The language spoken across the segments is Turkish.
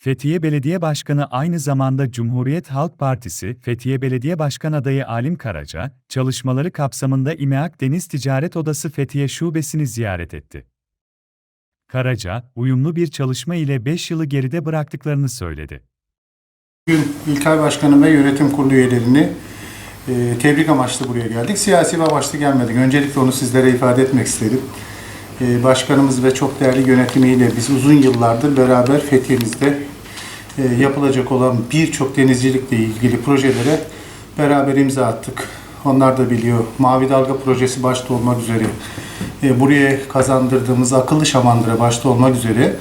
Fethiye Belediye Başkanı aynı zamanda Cumhuriyet Halk Partisi Fethiye Belediye Başkan adayı Alim Karaca, çalışmaları kapsamında İMEAK Deniz Ticaret Odası Fethiye Şubesini ziyaret etti. Karaca, uyumlu bir çalışma ile 5 yılı geride bıraktıklarını söyledi. Bugün İlkay Başkanı ve yönetim kurulu üyelerini e, tebrik amaçlı buraya geldik. Siyasi bir amaçlı gelmedik. Öncelikle onu sizlere ifade etmek istedim. E, başkanımız ve çok değerli yönetimiyle biz uzun yıllardır beraber Fethiye'mizde e, yapılacak olan birçok denizcilikle ilgili projelere beraber imza attık. Onlar da biliyor. Mavi Dalga projesi başta olmak üzere e, buraya kazandırdığımız akıllı şamandıra başta olmak üzere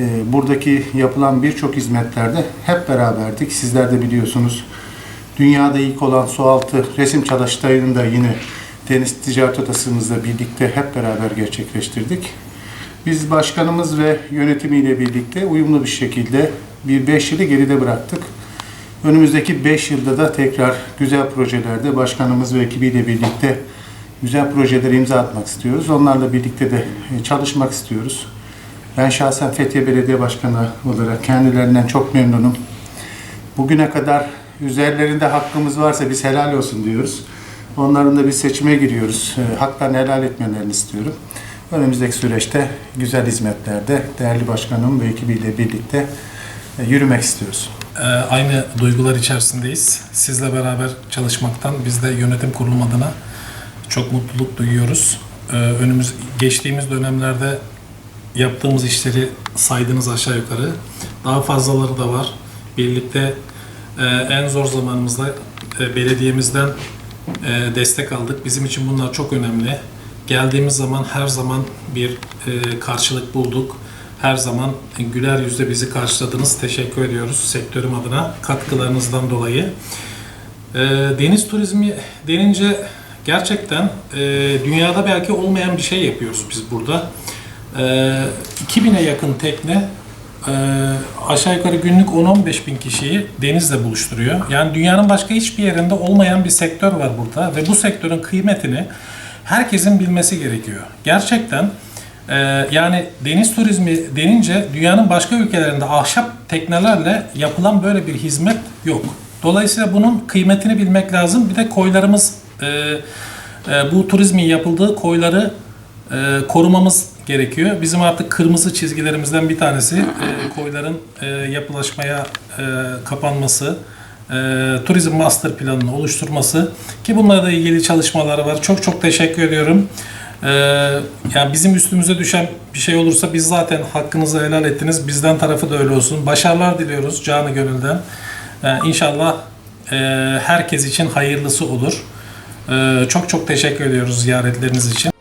e, buradaki yapılan birçok hizmetlerde hep beraberdik. Sizler de biliyorsunuz. Dünyada ilk olan sualtı resim çalıştayını da yine Deniz Ticaret Odası'mızla birlikte hep beraber gerçekleştirdik. Biz başkanımız ve yönetimiyle birlikte uyumlu bir şekilde bir 5 yılı geride bıraktık. Önümüzdeki 5 yılda da tekrar güzel projelerde başkanımız ve ekibiyle birlikte güzel projelere imza atmak istiyoruz. Onlarla birlikte de e, çalışmak istiyoruz. Ben şahsen Fethiye Belediye Başkanı olarak kendilerinden çok memnunum. Bugüne kadar üzerlerinde hakkımız varsa biz helal olsun diyoruz. Onların da bir seçime giriyoruz. E, Haklarını helal etmelerini istiyorum. Önümüzdeki süreçte güzel hizmetlerde değerli başkanım ve ekibiyle birlikte e, yürümek istiyoruz. Ee, Aynı duygular içerisindeyiz. Sizle beraber çalışmaktan biz de yönetim kurulum adına çok mutluluk duyuyoruz. Ee, Önümüz geçtiğimiz dönemlerde yaptığımız işleri saydınız aşağı yukarı. Daha fazlaları da var. Birlikte e, en zor zamanımızda e, belediyemizden e, destek aldık. Bizim için bunlar çok önemli. Geldiğimiz zaman her zaman bir e, karşılık bulduk. Her zaman güler yüzle bizi karşıladınız. Teşekkür ediyoruz sektörüm adına katkılarınızdan dolayı. E, deniz turizmi denince gerçekten e, dünyada belki olmayan bir şey yapıyoruz biz burada. E, 2000'e yakın tekne aşağı yukarı günlük 10-15 bin kişiyi denizle buluşturuyor. Yani dünyanın başka hiçbir yerinde olmayan bir sektör var burada ve bu sektörün kıymetini herkesin bilmesi gerekiyor. Gerçekten e, yani deniz turizmi denince dünyanın başka ülkelerinde ahşap teknelerle yapılan böyle bir hizmet yok. Dolayısıyla bunun kıymetini bilmek lazım. Bir de koylarımız e, e, bu turizmin yapıldığı koyları e, korumamız gerekiyor. Bizim artık kırmızı çizgilerimizden bir tanesi e, koyların e, yapılaşmaya e, kapanması, e, turizm master planını oluşturması ki bunlarla ilgili çalışmaları var. Çok çok teşekkür ediyorum. E, yani bizim üstümüze düşen bir şey olursa biz zaten hakkınızı helal ettiniz. Bizden tarafı da öyle olsun. Başarılar diliyoruz canı gönülden. E, inşallah e, herkes için hayırlısı olur. E, çok çok teşekkür ediyoruz ziyaretleriniz için.